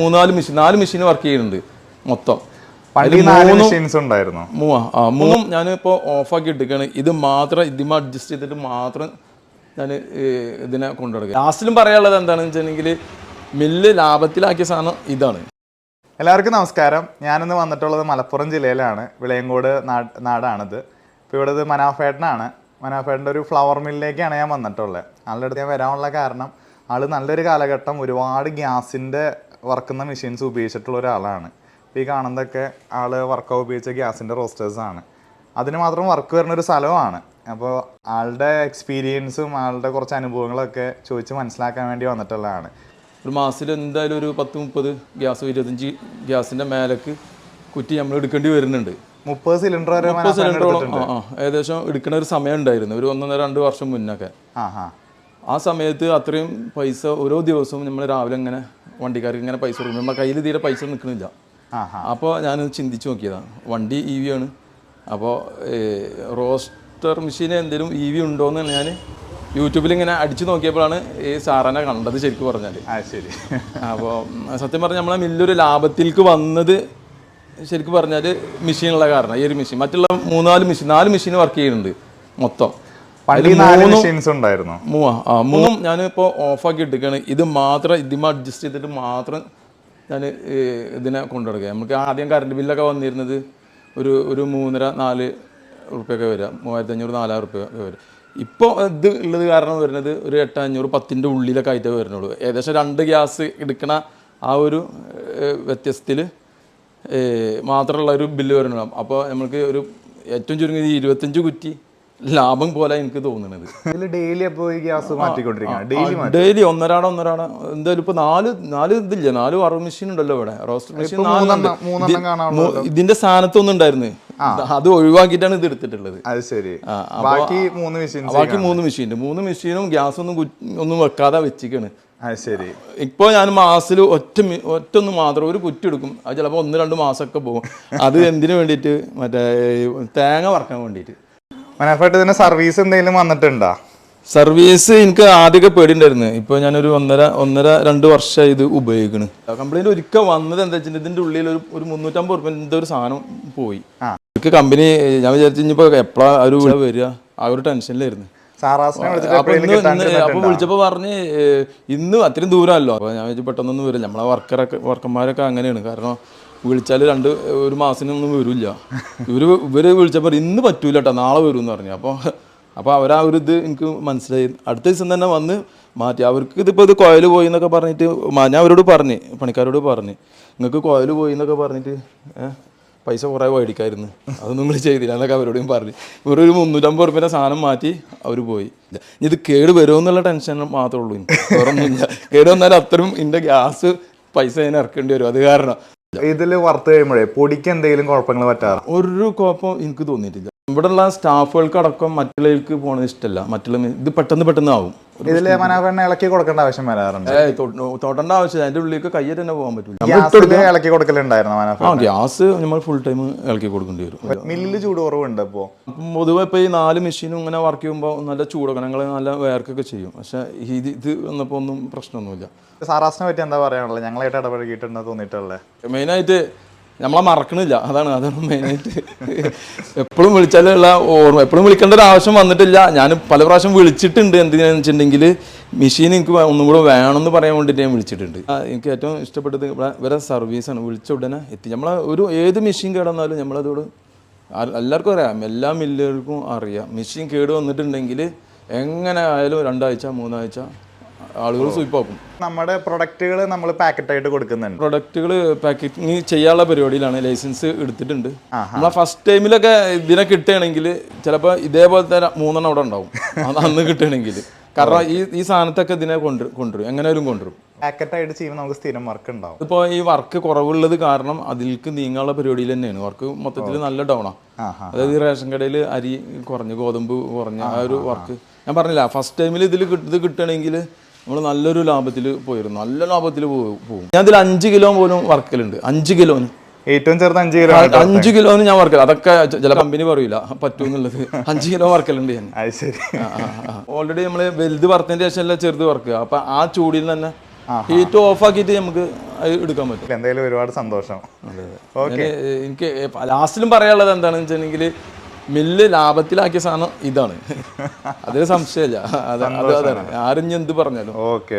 മൂന്നാൽ machine നാല് machine work ചെയ്യുന്നുണ്ട് മൊത്തം. മൂന്നും ഞാനിപ്പോൾ ഓഫാക്കി ഇട്ടിരിക്കുകയാണ് ഇത് മാത്രം ഇതിമ അഡ്ജസ്റ്റ് ചെയ്തിട്ട് മാത്രം ഞാൻ ഇതിനെ കൊണ്ടുനടക്കുക. ലാസ്റ്റിലും പറയാനുള്ളത് എന്താണെന്ന് വെച്ചിട്ടുണ്ടെങ്കിൽ മില്ല് ലാഭത്തിലാക്കിയ സാധനം ഇതാണ്. എല്ലാവർക്കും നമസ്കാരം. ഞാനിന്ന് വന്നിട്ടുള്ളത് മലപ്പുറം ജില്ലയിലാണ്. വിളയങ്കോട് നാട് നാടാണിത്. ഇപ്പോൾ ഇവിടെ ഇത് മനാഫേട്ടനാണ്. മനാഫേട്ടന്റെ ഒരു ഫ്ലവർ മില്ലിലേക്കാണ് ഞാൻ വന്നിട്ടുള്ളത്. ആളുടെ അടുത്ത് ഞാൻ വരാനുള്ള കാരണം ആൾ നല്ലൊരു കാലഘട്ടം ഒരുപാട് ഗ്യാസിന്റെ വർക്കുന്ന മെഷീൻസ് ഉപയോഗിച്ചിട്ടുള്ള ഒരാളാണ്. ഇപ്പോൾ ഈ കാണുന്നതൊക്കെ ആൾ വർക്ക് ഉപയോഗിച്ച ഗ്യാസിന്റെ റോസ്റ്റേഴ്സാണ് അതിന് മാത്രം വർക്ക് വരുന്ന ഒരു സ്ഥലമാണ് അപ്പോൾ ആളുടെ എക്സ്പീരിയൻസും ആളുടെ കുറച്ച് അനുഭവങ്ങളൊക്കെ ചോദിച്ച് മനസ്സിലാക്കാൻ വേണ്ടി വന്നിട്ടുള്ളതാണ്. ഒരു മാസത്തിൽ എന്തായാലും ഒരു പത്ത് മുപ്പത് ഗ്യാസ് ഇരുപത്തഞ്ച് ഗ്യാസിന്റെ മേലേക്ക് കുറ്റി നമ്മൾ എടുക്കേണ്ടി വരുന്നുണ്ട്. മുപ്പത് സിലിണ്ടർ വരെ മുപ്പത് സിലിണ്ടറോളം ആ ഏകദേശം എടുക്കുന്ന ഒരു സമയം ഉണ്ടായിരുന്നു. ഒരു ഒന്നര രണ്ട് വർഷം മുന്നൊക്കെ. ആ സമയത്ത് അത്രയും പൈസ ഓരോ ദിവസവും നമ്മൾ രാവിലെ ഇങ്ങനെ വണ്ടിക്കാർക്ക് ഇങ്ങനെ പൈസ കൊടുക്കും. നമ്മുടെ കയ്യിൽ തീരെ പൈസ നിൽക്കുന്നില്ല. അപ്പോൾ ഞാൻ ചിന്തിച്ച് നോക്കിയതാണ് വണ്ടി ഇ വി ആണ്. അപ്പോൾ റോസ്റ്റർ മെഷീൻ എന്തെങ്കിലും ഇ വി ഉണ്ടോയെന്ന് ഞാൻ യൂട്യൂബിൽ ഇങ്ങനെ അടിച്ചു നോക്കിയപ്പോഴാണ് ഈ സാറനെ കണ്ടത് ശരിക്കും പറഞ്ഞാൽ ശരി. അപ്പോൾ സത്യം പറഞ്ഞാൽ നമ്മളെ മില്ലൊരു ലാഭത്തിലേക്ക് വന്നത് ശരിക്കും പറഞ്ഞാൽ മെഷീനുള്ള കാരണം. ഈ ഒരു മെഷീൻ. മറ്റുള്ള മൂന്നാൽ മെഷീൻ നാല് മെഷീൻ വർക്ക് ചെയ്യുന്നുണ്ട് മൊത്തം. ഉണ്ടായിരുന്നു. മൂന്നും ഞാനിപ്പോൾ ഓഫാക്കി ഇട്ടിരിക്കുകയാണ് ഇത് മാത്രം ഇതിമ അഡ്ജസ്റ്റ് ചെയ്തിട്ട് മാത്രം ഞാൻ ഇതിനെ കൊണ്ടുനടക്കുക നമുക്ക് ആദ്യം കറണ്ട് ബില്ലൊക്കെ വന്നിരുന്നത് ഒരു ഒരു മൂന്നര നാല് റുപ്യൊക്കെ വരിക മൂവായിരത്തി അഞ്ഞൂറ് നാലായിരം റുപ്യൊക്കെ ഒക്കെ വരിക ഇപ്പോൾ ഇത് ഉള്ളത് കാരണം വരുന്നത് ഒരു എട്ട് അഞ്ഞൂറ് പത്തിന്റെ ഉള്ളിലൊക്കെ ആയിട്ടേ വരുന്നുള്ളൂ. ഏകദേശം രണ്ട് ഗ്യാസ് എടുക്കണ ആ ഒരു വ്യത്യസ്തത്തിൽ മാത്രമുള്ള ഒരു ബില്ല് വരുന്നുള്ളൂ. അപ്പോൾ നമുക്ക് ഒരു ഏറ്റവും ചുരുങ്ങിയത് ഇരുപത്തഞ്ച് കുറ്റി. ലാഭം പോലെ എനിക്ക് തോന്നുന്നത്. ഡെയിലി അപ്പോൾ ഈ ഗ്യാസ് മാറ്റിക്കൊണ്ടിരിക്കുകയാണ്. ഡെയിലി ഒന്നരാട ഒന്നരാട. എന്തായാലും ഇപ്പൊ നാല് നാല് ഇതില്ല? നാല് വറവ് മെഷീൻ ഉണ്ടല്ലോ ഇവിടെ. റോസ്റ്റർ മെഷീൻ ഇതിന്റെ സ്ഥാനത്തൊന്നും ഉണ്ടായിരുന്നു. അത് ഒഴിവാക്കിയിട്ടാണ് ഇത് എടുത്തിട്ടുള്ളത്. അത് ശരി. ബാക്കി മൂന്ന് മെഷീൻ ബാക്കി മൂന്ന് മെഷീൻ മൂന്ന് മെഷീനും ഗ്യാസ് ഒന്നും ഒന്നും വെക്കാതെ വെച്ചിക്കാണ് അത് ശരി. ഇപ്പോൾ ഞാൻ മാസത്തിൽ ഒറ്റ ഒറ്റൊന്ന് മാത്രം ഒരു കുറ്റി എടുക്കും. അത് ചിലപ്പോൾ ഒന്ന് രണ്ട് മാസമൊക്കെ പോകും. അത് എന്തിനു വേണ്ടിയിട്ട്? മറ്റേ തേങ്ങ വറക്കാൻ വേണ്ടിയിട്ട്. മനഫായിട്ട് ഇതിന് സർവീസ് എന്തെങ്കിലും വന്നിട്ടുണ്ടോ? സർവീസ് എനിക്ക് ആദ്യമൊക്കെ പേടിണ്ടായിരുന്നു ഇപ്പോൾ ഞാനൊരു ഒന്നര ഒന്നര രണ്ട് വർഷം ഇത് ഉപയോഗിക്കണ്. കംപ്ലൈന്റ് ഒരിക്കൽ വന്നത് എന്താ വെച്ചിട്ടുണ്ടെങ്കിൽ ഇതിന്റെ ഉള്ളിൽ ഒരു ഒരു മുന്നൂറ്റമ്പത് റുപ്യന്റെ ഒരു സാധനം പോയി. എനിക്ക് കമ്പനി ഞാൻ വിചാരിച്ചു ഇനിയിപ്പോൾ എപ്പോഴാ ഒരു വിള വരിക? ആ ഒരു ടെൻഷനിലായിരുന്നു. അപ്പൊ എപ്പോഴെങ്കിലും ഇന്ന് കിട്ടാൻ ഇന്ന് അപ്പൊ വിളിച്ചപ്പോ പറഞ്ഞ് ഇന്ന് അത്രയും ദൂരമല്ലോ. അപ്പൊ ഞാൻ വിചാരിച്ചു പെട്ടെന്നൊന്നും വരില്ല. നമ്മളെ വർക്കറൊക്കെ വർക്കന്മാരൊക്കെ അങ്ങനെയാണ്. കാരണം വിളിച്ചാൽ രണ്ട് ഒരു മാസത്തിനൊന്നും വരില്ല. ഇവർ ഇവർ വിളിച്ചപ്പോൾ ഇന്ന് പറ്റൂല കേട്ടോ നാളെ വരും എന്ന് പറഞ്ഞു. അപ്പോൾ അപ്പോൾ അവർ ആ ഒരു ഇത് എനിക്ക് മനസ്സിലായി. അടുത്ത ദിവസം തന്നെ വന്ന് മാറ്റി. അവർക്ക് ഇതിപ്പോൾ ഇത് കോയൽ പോയി എന്നൊക്കെ പറഞ്ഞിട്ട് ഞാൻ അവരോട് പറഞ്ഞു പണിക്കാരോട് പറഞ്ഞു. നിങ്ങൾക്ക് കോയൽ പോയി എന്നൊക്കെ പറഞ്ഞിട്ട് പൈസ കുറേ മേടിക്കായിരുന്നു. അതൊന്നും നിങ്ങൾ ചെയ്തില്ല എന്നൊക്കെ അവരോടും പറഞ്ഞു. ഇവരൊരു മുന്നൂറ്റമ്പത് റുപ്യന്റെ സാധനം മാറ്റി അവർ പോയി. ഇത് കേട് വരുമോ എന്നുള്ള ടെൻഷൻ മാത്രമേ ഉള്ളൂ കേട് വന്നാൽ അത്രയും എന്റെ ഗ്യാസ് പൈസ ഞാൻ ഇറക്കേണ്ടി വരും. അത് കാരണം. ഇതിൽ വറുത്ത് കഴിയുമ്പോഴേ പൊടിക്ക് എന്തെങ്കിലും കുഴപ്പങ്ങൾ പറ്റാറ്? ഒരു കുഴപ്പം എനിക്ക് തോന്നിയിട്ടില്ല. ഇവിടെയുള്ള സ്റ്റാഫുകൾക്ക് അടക്കം മറ്റുള്ളവർക്ക് പോകണത് ഇഷ്ടമല്ല മറ്റുള്ള ഇത് പെട്ടെന്ന് പെട്ടെന്ന് ആവും ഇതിലെ മനോഹരനെ ഇളക്കി കൊടുക്കേണ്ട ആവശ്യം വരാറുണ്ട്. ഏയ് തൊട്ടേണ്ട ആവശ്യം അതിന്റെ ഉള്ളിലേക്ക് കയ്യേറ്റ് തന്നെ പോകാൻ പറ്റില്ല ഗ്യാസിൽ ഇളക്കി കൊടുക്കലുണ്ടായിരുന്നു ആ ഗ്യാസ് നമ്മൾ ഫുൾ ടൈം ഇളക്കി കൊടുക്കേണ്ടി വരും. മില്ലിൽ ചൂട് കുറവുണ്ട് ഇപ്പോ? അപ്പം പൊതുവെ ഇപ്പോൾ ഈ നാല് മെഷീനും ഇങ്ങനെ വർക്ക് ചെയ്യുമ്പോൾ നല്ല ചൂടൊക്കെ നല്ല വേർക്കൊക്കെ ചെയ്യും. പക്ഷേ ഇത് ഇത് വന്നപ്പോൾ ഒന്നും പ്രശ്നമൊന്നുമില്ല. സാറാസിനെ പറ്റി എന്താ പറയാനുള്ളത്? ഞങ്ങളായിട്ട് ഇടപഴകിയിട്ടുണ്ടെന്ന് തോന്നിയിട്ടുള്ളത്. മെയിനായിട്ട് നമ്മളെ മറക്കണില്ല. അതാണ് അതാണ് മെയിനായിട്ട് എപ്പോഴും വിളിച്ചാലുള്ള ഓർമ്മ. എപ്പോഴും വിളിക്കേണ്ട ഒരു ആവശ്യം വന്നിട്ടില്ല. ഞാൻ പല പ്രാവശ്യം വിളിച്ചിട്ടുണ്ട് എന്തിനാന്ന് വെച്ചിട്ടുണ്ടെങ്കിൽ മെഷീൻ എനിക്ക് ഒന്നും കൂടെ വേണമെന്ന് പറയാൻ വേണ്ടിയിട്ട് ഞാൻ വിളിച്ചിട്ടുണ്ട്. എനിക്ക് ഏറ്റവും ഇഷ്ടപ്പെട്ടത് ഇവിടെ ഇവരെ സർവീസാണ് വിളിച്ച ഉടനെ എത്തി. നമ്മളെ ഒരു ഏത് മെഷീൻ കേടന്നാലും നമ്മളതോട് എല്ലാവർക്കും അറിയാം. എല്ലാ മില്ലുകൾക്കും അറിയാം. മെഷീൻ കേട് വന്നിട്ടുണ്ടെങ്കിൽ എങ്ങനെ ആയാലും രണ്ടാഴ്ച മൂന്നാഴ്ച ആളുകൾ സ്വീപ്പാക്കും നമ്മുടെ പ്രൊഡക്റ്റുകൾ നമ്മൾ പാക്കറ്റായിട്ട് കൊടുക്കുന്നുണ്ട്. പ്രൊഡക്റ്റുകൾ പാക്കറ്റിങ് ചെയ്യാനുള്ള പരിപാടിയിലാണ്. ലൈസൻസ് എടുത്തിട്ടുണ്ട്. നമ്മളെ ഫസ്റ്റ് ടൈമിലൊക്കെ ഇതിനെ കിട്ടുകയാണെങ്കിൽ ചിലപ്പോൾ ഇതേപോലത്തെ മൂന്നെണ്ണം അവിടെ ഉണ്ടാവും. അത് അന്ന് കിട്ടുകയാണെങ്കിൽ. കാരണം ഈ ഈ സാധനത്തൊക്കെ ഇതിനെ കൊണ്ടു കൊണ്ടുവരും. എങ്ങനെയാലും കൊണ്ടുവരും. പാക്കറ്റായിട്ട് ചെയ്യുമ്പോൾ നമുക്ക് സ്ഥിരം വർക്ക് ഉണ്ടാവും. ഇപ്പോൾ ഈ വർക്ക് കുറവുള്ളത് കാരണം അതിലേക്ക് നീങ്ങാനുള്ള പരിപാടിയിൽ തന്നെയാണ്. വർക്ക് മൊത്തത്തിൽ നല്ല ഡൗണാണ്. അതായത് ഈ റേഷൻ കടയിൽ അരി കുറഞ്ഞ് ഗോതമ്പ് കുറഞ്ഞ ആ ഒരു വർക്ക് ഞാൻ പറഞ്ഞില്ല ഫസ്റ്റ് ടൈമിൽ ഇതിൽ ഇത് കിട്ടുകയാണെങ്കിൽ നമ്മൾ നല്ലൊരു ലാഭത്തിൽ പോയിരുന്നു. നല്ല ലാഭത്തിൽ പോകും. ഞാൻ ഇതിൽ അഞ്ച് കിലോ പോലും വർക്കലുണ്ട് അഞ്ച് കിലോന്. ഏറ്റവും ചെറുത് അഞ്ച് കിലോ അഞ്ച് കിലോന്ന് ഞാൻ വർക്കല അതൊക്കെ ചില കമ്പനി പറയൂല. പറ്റൂന്നുള്ളത്. അഞ്ച് കിലോ വർക്കലുണ്ട് ഞാൻ. അത് ശരി. ഓൾറെഡി നമ്മൾ വലുത് വറുത്തതിന് ശേഷമല്ല ചെറുത് വറുക്കുക. അപ്പൊ ആ ചൂടിൽ തന്നെ ഹീറ്റ് ഓഫ് ആക്കിയിട്ട് നമുക്ക് എടുക്കാൻ പറ്റും. എന്തായാലും ഒരുപാട് സന്തോഷം. എനിക്ക് ലാസ്റ്റിലും പറയാനുള്ളത് എന്താണെന്ന് വെച്ചിട്ടുണ്ടെങ്കിൽ മില്ല് ലാഭത്തിലാക്കിയ സാധനം ഇതാണ്. അതിന് സംശയമില്ല. അത് അതെ അതാണ്. ആരും എന്ത് പറഞ്ഞാലും. ഓക്കെ.